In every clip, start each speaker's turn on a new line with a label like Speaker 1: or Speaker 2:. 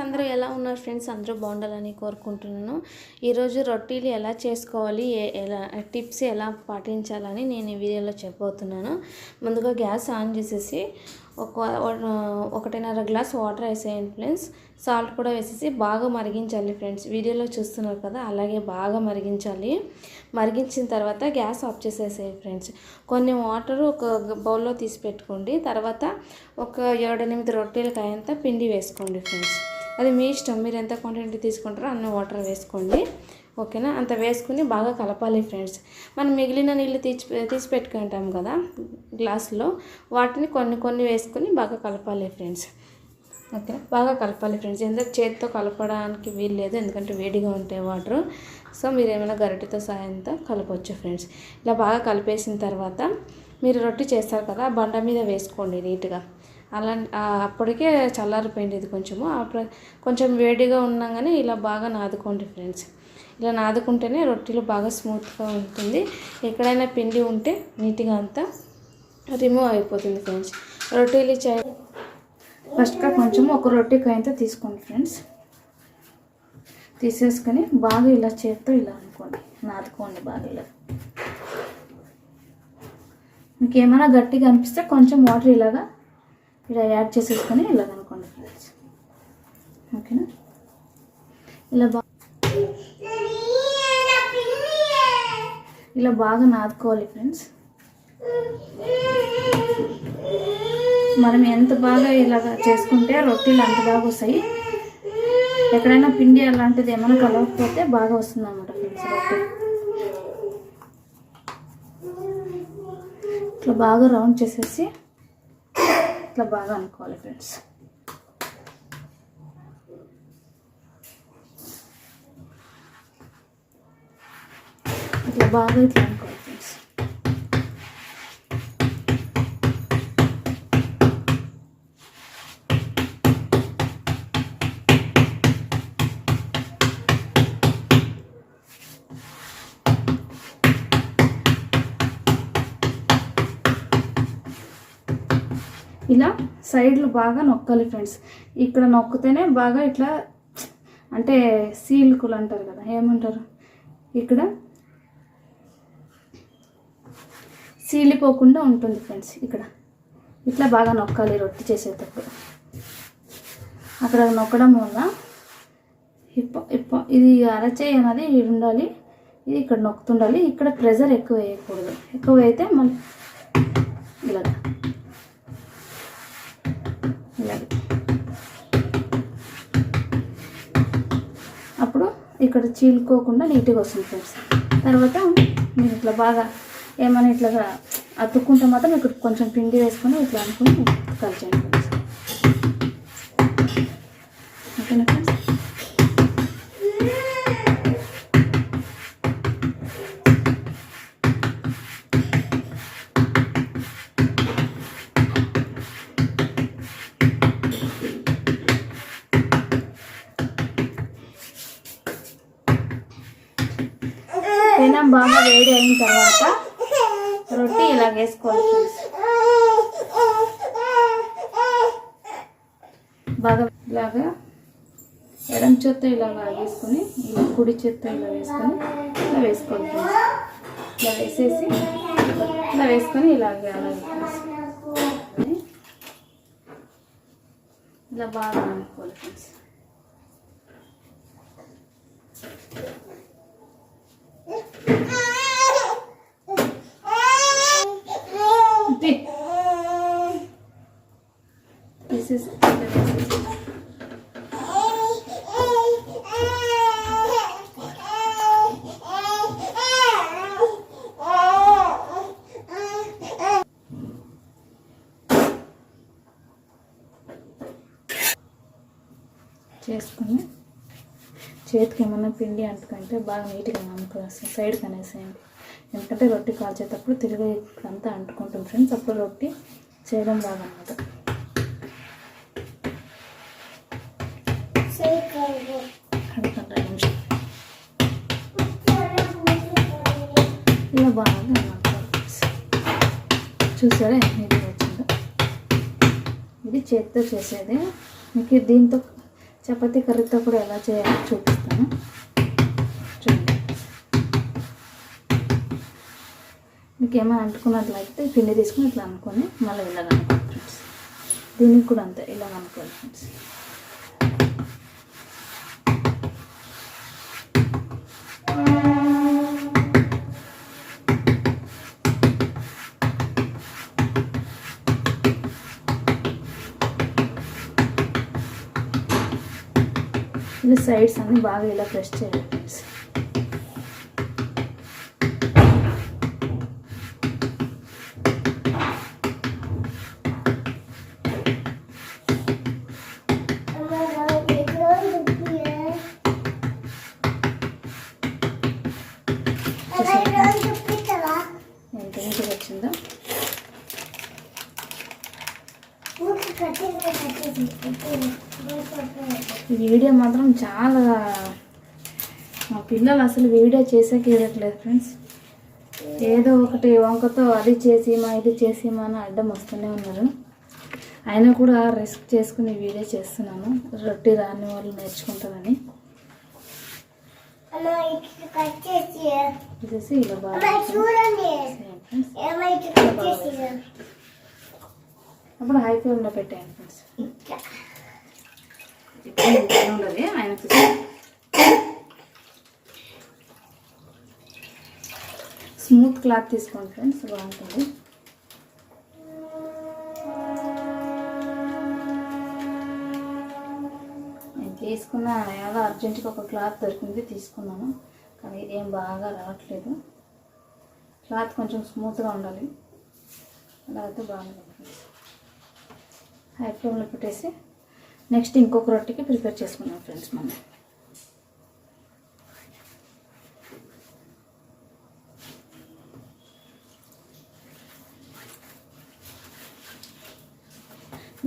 Speaker 1: అందరూ ఎలా ఉన్నారు ఫ్రెండ్స్? అందరూ బాగుండాలని కోరుకుంటున్నాను. ఈరోజు రొట్టెలు ఎలా చేసుకోవాలి? ఏ- ఎలా టిప్స్ ఎలా పాటించాలని నేను ఈ వీడియోలో చెప్పబోతున్నాను. ముందుగా గ్యాస్ ఆన్ చేసేసి ఒక ఒకటిన్నర గ్లాస్ వాటర్ వేసేయండి ఫ్రెండ్స్. సాల్ట్ కూడా వేసేసి బాగా మరిగించాలి ఫ్రెండ్స్. వీడియోలో చూస్తున్నారు కదా అలాగే బాగా మరిగించాలి. మరిగించిన తర్వాత గ్యాస్ ఆఫ్ చేసేసేయండి ఫ్రెండ్స్. కొన్ని వాటర్ ఒక బౌల్లో తీసి పెట్టుకోండి. తర్వాత ఒక ఏడెనిమిది రొట్టెలకి అయ్యేంత పిండి వేసుకోండి ఫ్రెండ్స్. అది మీ ఇష్టం. మీరు ఎంత క్వాంటిటీ తీసుకుంటారో అన్ని వాటర్ వేసుకోండి. ఓకేనా? అంత వేసుకుని బాగా కలపాలి ఫ్రెండ్స్ మనం మిగిలిన నీళ్ళు తీసి తీసి పెట్టుకుంటాం కదా గ్లాసులో వాటిని కొన్ని కొన్ని వేసుకుని బాగా కలపాలి ఫ్రెండ్స్ ఓకే? బాగా కలపాలి ఫ్రెండ్స్ ఎందుకు? చేతితో కలపడానికి వీలు లేదు ఎందుకంటే వేడిగా ఉంటాయి వాటర్ సో మీరు ఏమైనా గరిటెతో సాయంతో కలపవచ్చు ఫ్రెండ్స్ ఇలా బాగా కలిపేసిన తర్వాత మీరు రొట్టె చేస్తారు కదా బండ మీద వేసుకోండి నీట్గా అలా అప్పటికే చల్లారిపోయింది ఇది కొంచెము. అప్పుడు కొంచెం వేడిగా ఉన్నాగానే ఇలా బాగా నాదుకోండి ఫ్రెండ్స్. ఇలా నాదుకుంటేనే రొట్టెలు బాగా స్మూత్గా ఉంటుంది. ఎక్కడైనా పిండి ఉంటే నీట్గా అంతా రిమూవ్ అయిపోతుంది ఫ్రెండ్స్. రొట్టెలు చే ఫస్ట్గా కొంచెం ఒక రొట్టె కాయంతో తీసుకోండి ఫ్రెండ్స్. తీసేసుకొని బాగా ఇలా చేత్తో ఇలా అనుకోండి. నాదుకోండి బాగా ఇలా. మీకు ఏమైనా గట్టిగా అనిపిస్తే కొంచెం వాటర్ ఇలాగా ఇలా యాడ్ చేసేసుకొని ఇలా అనుకోండి ఫ్రెండ్స్. ఓకేనా? ఇలా బాగా ఇలా బాగా నాదుకోవాలి ఫ్రెండ్స్. మనం ఎంత బాగా ఇలా చేసుకుంటే రొట్టెలు అంత బాగా వస్తాయి. ఎక్కడైనా పిండి అలాంటిది ఏమైనా కలవకపోతే బాగా వస్తుంది అనమాట ఫ్రెండ్స్ రొట్టె. ఇట్లా బాగా రౌండ్ చేసేసి ఇట్లా బాగా అనుకోవాలి ఫ్రెండ్స్ ఇట్లా బాగా ఇట్లా ఇలా సైడ్లు బాగా నొక్కాలి ఫ్రెండ్స్ ఇక్కడ నొక్కితేనే బాగా ఇట్లా అంటే సీల్కులు అంటారు కదా ఏమంటారు? ఇక్కడ సీలిపోకుండా ఉంటుంది ఫ్రెండ్స్ ఇక్కడ. ఇట్లా బాగా నొక్కాలి రొట్టె చేసేటప్పుడు. అక్కడ నొక్కడం వల్ల ఇప్ప ఇప్ప ఇది అరచేయి అనేది ఉండాలి ఇది ఇక్కడ నొక్కుతుండాలి. ఇక్కడ ప్రెజర్ ఎక్కువ వేయకూడదు. ఎక్కువ అయితే మళ్ళీ ఇలాగ ఇలాగ అప్పుడు ఇక్కడ చీలుకోకుండా నీట్గా వస్తుంది ఫ్రెండ్స్. తర్వాత మీరు ఇట్లా బాగా ఏమైనా ఇట్లా అతుక్కుంటే మాత్రం ఇక్కడ కొంచెం పిండి వేసుకొని ఇట్లా అనుకుని కలిచండి అన్నం బాగా వేడి అయిన తర్వాత రొట్టె ఇలా వేసుకోవాలి బాగా ఇలాగా ఎడం చేత్తో ఇలాగా వేసుకొని ఇలా కుడి చేత్తో ఇలా వేసుకొని ఇలా వేసుకోవాలి ఇలా వేసేసి ఇలా వేసుకొని ఇలాగే అలాగే ఇలా బాగా అనుకోవాలి ఫ్రెండ్స్ అంతే వేసేసి ఇలా వేసేసి చేసుకుని చేతికి ఏమన్నా పిండి అంటుకుంటే బాగా నీట్గా అనుకోవాలి సైడ్ అనేసేయండి. ఎందుకంటే రొట్టె కాల్చేటప్పుడు తిరిగి అంతా అంటుకుంటుంది ఫ్రెండ్స్. అప్పుడు రొట్టె చేయడం బాగన్నమాట ఇలా బాగా అనుకోవాలి చూసారా నీట్గా వచ్చిందో? ఇది చేతితో చేసేది. మీకు దీంతో చపాతీ కర్రీతో కూడా ఎలా చేయాలో చూపిస్తాను. చూడండి. మీకు ఏమైనా అంటుకున్నట్లయితే పిండి తీసుకుని ఇట్లా అనుకొని మళ్ళీ ఇలా అనుకోవాలి ఫ్రెండ్స్. దీనికి కూడా అంతే ఇలా అనుకోవాలి ఫ్రెండ్స్. సైడ్స్ అన్ని బాగా ఇలా ప్రెస్ చేయాలి ఫ్రెండ్స్ ఎంత నీట్గా వచ్చిందో ఈ వీడియో మాత్రం చాలా మా పిల్లలు అసలు వీడియో చేసేకి ఇవ్వట్లేదు ఫ్రెండ్స్. ఏదో ఒకటి వంకతో అది చేసిమా ఇది చేసిమా అని అడ్డం వస్తూనే ఉన్నారు. అయినా కూడా రిస్క్ చేసుకుని వీడియో చేస్తున్నాను. రొట్టి రాని వాళ్ళు నేర్చుకుంటారని. చేసి ఇలా బాగా అప్పుడు హై ఫ్లేమ్లో పెట్టాను ఫ్రెండ్స్. ఉండదు ఆయన స్మూత్ క్లాత్ తీసుకోండి ఫ్రెండ్స్ బాగుంటుంది. నేను తీసుకున్న ఏదో అర్జెంటుగా ఒక క్లాత్ దొరికింది తీసుకున్నాను. కానీ ఇదేం బాగా రావట్లేదు. క్లాత్ కొంచెం స్మూత్గా ఉండాలి. అలా అయితే బాగుంటుంది. హై ఫ్లేమ్లో పెట్టేసి నెక్స్ట్ ఇంకొక రొట్టెకి ప్రిపేర్ చేసుకున్నాం ఫ్రెండ్స్ మనం.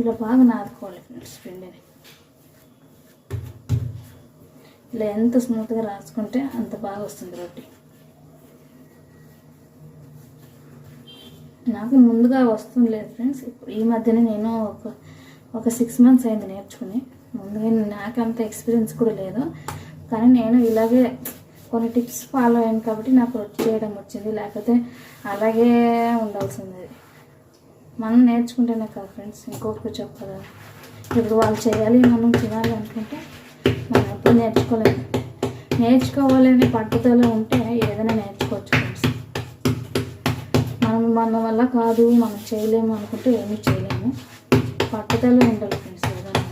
Speaker 1: ఇలా బాగా నాదుకోవాలి ఫ్రెండ్స్ పిండిని. ఇలా ఎంత స్మూత్గా రాసుకుంటే అంత బాగా వస్తుంది రొట్టి. నాకు ముందుగా వస్తుంది లేదు ఫ్రెండ్స్ ఈ మధ్యన నేను ఒక ఒక సిక్స్ మంత్స్ అయింది నేర్చుకుని. ముందుగా నాకు అంత ఎక్స్పీరియన్స్ కూడా లేదు. కానీ నేను ఇలాగే కొన్ని టిప్స్ ఫాలో అయ్యాను కాబట్టి నాకు రొట్టి చేయడం వచ్చింది. లేకపోతే అలాగే ఉండాల్సింది. మనం నేర్చుకుంటేనే కదా ఫ్రెండ్స్ ఇంకొకరు చెప్పదా ఇప్పుడు వాళ్ళు చేయాలి మనం తినాలి అనుకుంటే మనం ఎప్పుడు నేర్చుకోలేము. నేర్చుకోవాలనే పట్టుదల ఉంటే ఏదైనా నేర్చుకోవచ్చు ఫ్రెండ్స్ మనం మన వల్ల కాదు మనం చేయలేము అనుకుంటే ఏమీ చేయలేము. పట్టుదల ఉండాలి ఫ్రెండ్స్ ఏదైనా.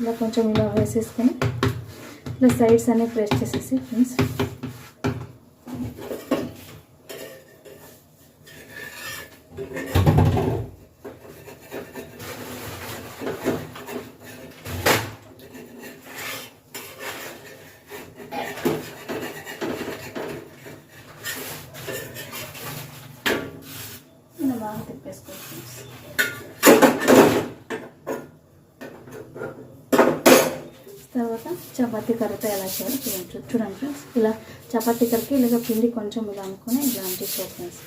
Speaker 1: ఇలా కొంచెం ఇలా వేసేసుకొని ఇలా సైడ్స్ అనేవి ప్రెస్ చేసేసి ఫ్రెండ్స్ ఇలా బాగా తిప్పేసుకోవాలి ఫ్రెండ్స్ తర్వాత చపాతీ కర్రతో ఎలా చేయాలో చూడండి చూడండి ఫ్రెండ్స్ ఇలా చపాతీ కర్రకి ఇలాగ పిండి కొంచెం ఇలా అనుకుని ఇలాంటి అంటించాలి ఫ్రెండ్స్.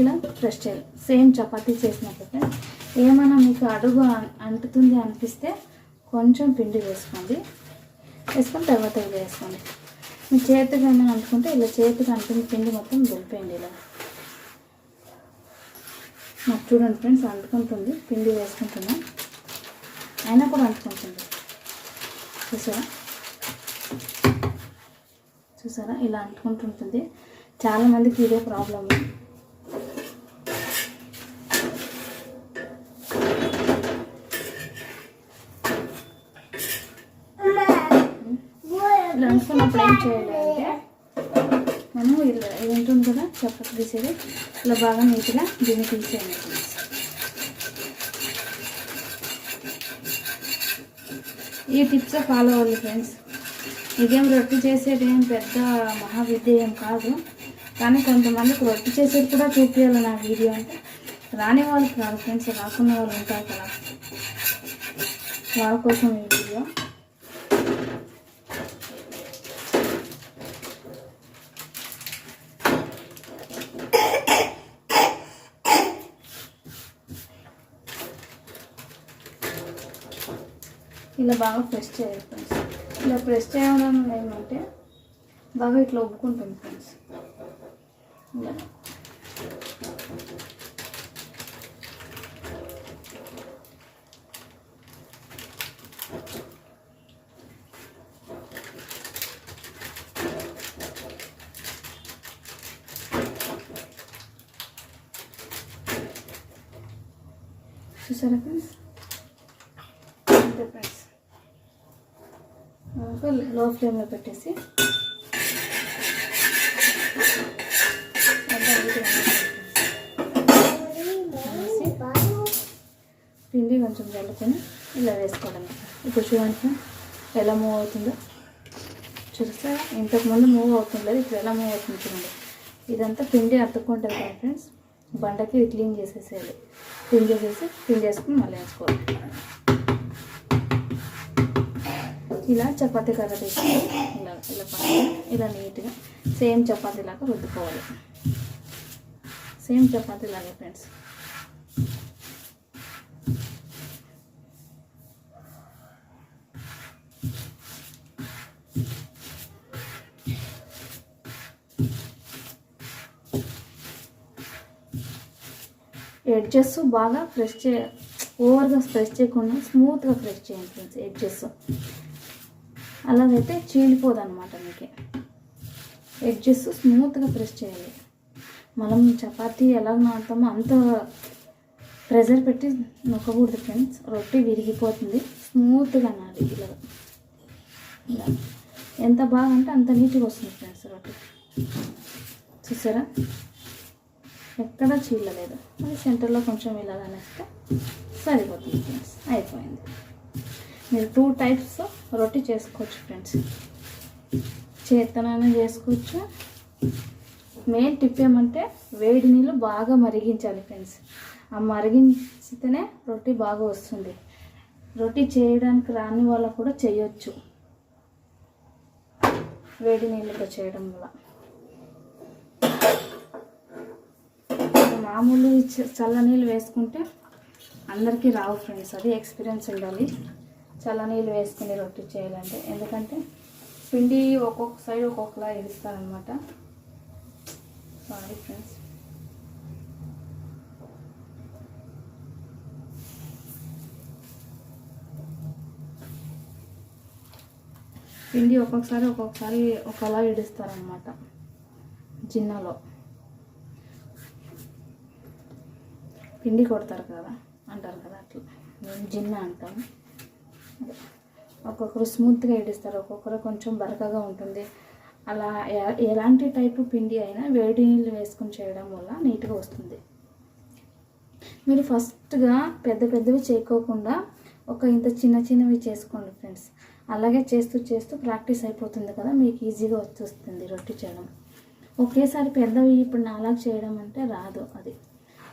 Speaker 1: ఇలా ప్రెస్ చేయాలి. సేమ్ చపాతీ చేసినట్లయితే ఏమైనా మీకు అడుగు అంటుతుంది అనిపిస్తే కొంచెం పిండి వేసుకోండి. వేసుకొని తర్వాత ఇలా వేసుకోండి. మీ చేతికి ఏమైనా అంటుకుంటే ఇలా చేతికి అంటుంది పిండి మొత్తం దులిపేయండి ఇలా. నాకు చూడండి ఫ్రెండ్స్ అంటుకుంటుంది పిండి వేసుకుంటున్నాం. అయినా కూడా అంటుకుంటుంది. చూసారా? చూసారా? ఇలా అంటుకుంటుంటుంది. చాలా మందికి ఇదే ప్రాబ్లమ్ ఇలా అనుకున్నప్పుడు ఏం చేయాలి అంటే మనం ఇలా ఇది ఉంటుంది కదా చప్పట్లు తీసేది. ఇలా బాగా నీట్గా దీన్ని తీసేయండి. ఈ టిప్స్ ఫాలో అవ్వాలి ఫ్రెండ్స్ ఇదేం రొట్టె చేసేది ఏం పెద్ద మహావిద్య ఏం కాదు. కానీ కొంతమందికి రొట్టె చేసేది కూడా చూపించాలి నా వీడియో అంటే. రాని వాళ్ళకి కాదు ఫ్రెండ్స్ రాకున్న వాళ్ళు ఉంటారు కదా. వాళ్ళ కోసం ఈ వీడియో. ఇలా బాగా ఫ్రెష్ చేయాలి ఫ్రెండ్స్ ఇలా ప్రెస్ చేయడం ఏమంటే బాగా ఇట్లా ఒప్పుకుంటుంది ఫ్రెండ్స్. ఇలా. చూసారా ఫ్రెండ్స్? అంతే ఫ్రెండ్స్. లో ఫ్లేమ్లో పెట్టేసి పిండి కొంచెం చల్లుకొని ఇలా వేసుకోవడం. ఇప్పుడు చూడండి ఎలా మూవ్ అవుతుందో. చూస్తే ఇంతకుముందు మూవ్ అవుతుండదు ఇప్పుడు ఎలా మూవ్ అవుతుంది చూడండి. ఇదంతా పిండి అతుక్కుంటుంది కదా ఫ్రెండ్స్ బండకి క్లీన్ చేసేసేయాలి. క్లీన్ చేసేసి క్లీన్ చేసుకుని మళ్ళీ వేసుకోవాలి. ఇలా చపాతీ కర్ర తీసుకొని ఇలా ఇలా ఇలా నీట్గా సేమ్ చపాతీ లాగా రుద్దుకోవాలి. సేమ్ చపాతీ లాగే ఫ్రెండ్స్. ఎడ్జెస్ బాగా ఫ్రెష్ చే ఓవర్గా ఫ్రెష్ చేయకుండా స్మూత్గా ఫ్రెష్ చేయండి ఫ్రెండ్స్ ఎడ్జెస్. అలాగైతే చీలిపోదు అనమాట మీకు ఎడ్జెస్ స్మూత్గా ప్రెస్ చేయాలి. మనం చపాతీ ఎలా నాటుతామో అంత ప్రెజర్ పెట్టి నొక్కకూడదు ఫ్రెండ్స్ రొట్టె విరిగిపోతుంది. స్మూత్గా నాది ఇలా ఇలా. ఎంత బాగా అంటే అంత నీట్గా వస్తుంది ఫ్రెండ్స్ రొట్టె. చూసారా? ఎక్కడా చీలలేదు. మరి సెంటర్లో కొంచెం ఇలా అనేస్తే సరిపోతుంది ఫ్రెండ్స్ అయిపోయింది. మీరు టూ టైప్స్ రొట్టి చేసుకోవచ్చు ఫ్రెండ్స్ చేతనైనా చేసుకోవచ్చు. మెయిన్ టిప్ ఏమంటే వేడి నీళ్ళు బాగా మరిగించాలి ఫ్రెండ్స్ ఆ మరిగించితేనే రొట్టి బాగా వస్తుంది. రొట్టి చేయడానికి రాని వాళ్ళకు కూడా చేయొచ్చు. వేడి నీళ్ళతో చేయడం వల్ల. మామూలు చల్ల నీళ్ళు వేసుకుంటే అందరికీ రావు ఫ్రెండ్స్ అది ఎక్స్పీరియన్స్ ఉండాలి. చల్ల నీళ్ళు వేసుకుని రొట్టె చేయాలంటే. ఎందుకంటే పిండి ఒక్కొక్క సైడ్ ఒక్కొక్కలా ఇస్తారనమాట సారీ ఫ్రెండ్స్ పిండి ఒక్కొక్కసారి ఒక్కొక్కసారి ఒకలా ఇడుస్తారనమాట. జిన్నాలో పిండి కొడతారు కదా అంటారు కదా అట్లా. మేము జిన్న అంటాము. ఒక్కొక్కరు స్మూత్గా ఇడిస్తారు ఒక్కొక్కరు కొంచెం బరకగా ఉంటుంది. అలా ఎలాంటి టైపు పిండి అయినా వేడి నీళ్ళు వేసుకొని చేయడం వల్ల నీట్గా వస్తుంది. మీరు ఫస్ట్గా పెద్ద పెద్దవి చేయకోకుండా ఒక ఇంత చిన్న చిన్నవి చేసుకోండి ఫ్రెండ్స్. అలాగే చేస్తూ చేస్తూ ప్రాక్టీస్ అయిపోతుంది కదా మీకు ఈజీగా వచ్చేస్తుంది రొట్టె చేయడం. ఒకేసారి పెద్దవి ఇప్పుడు నాలాగా చేయడం అంటే రాదు అది.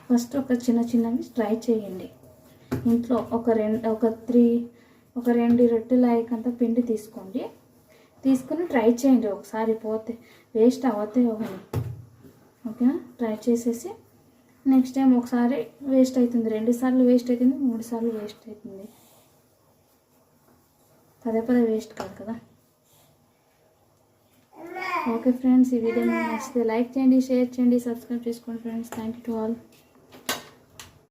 Speaker 1: ఫస్ట్ ఒక చిన్న చిన్నవి ట్రై చేయండి. ఇంట్లో ఒక రెండు ఒక త్రీ ఒక రెండు రొట్టెల అంత పిండి తీసుకోండి. తీసుకుని ట్రై చేయండి ఒకసారి పోతే వేస్ట్ అవుతాయి ఒకని ఓకేనా? ట్రై చేసేసి నెక్స్ట్ టైం ఒకసారి వేస్ట్ అవుతుంది. రెండు సార్లు వేస్ట్ అవుతుంది మూడు సార్లు వేస్ట్ అవుతుంది. పదే పదే వేస్ట్ కాదు కదా? ఓకే ఫ్రెండ్స్ ఈ వీడియో నచ్చితే లైక్ చేయండి షేర్ చేయండి సబ్స్క్రైబ్ చేసుకోండి friends. Thank you to all.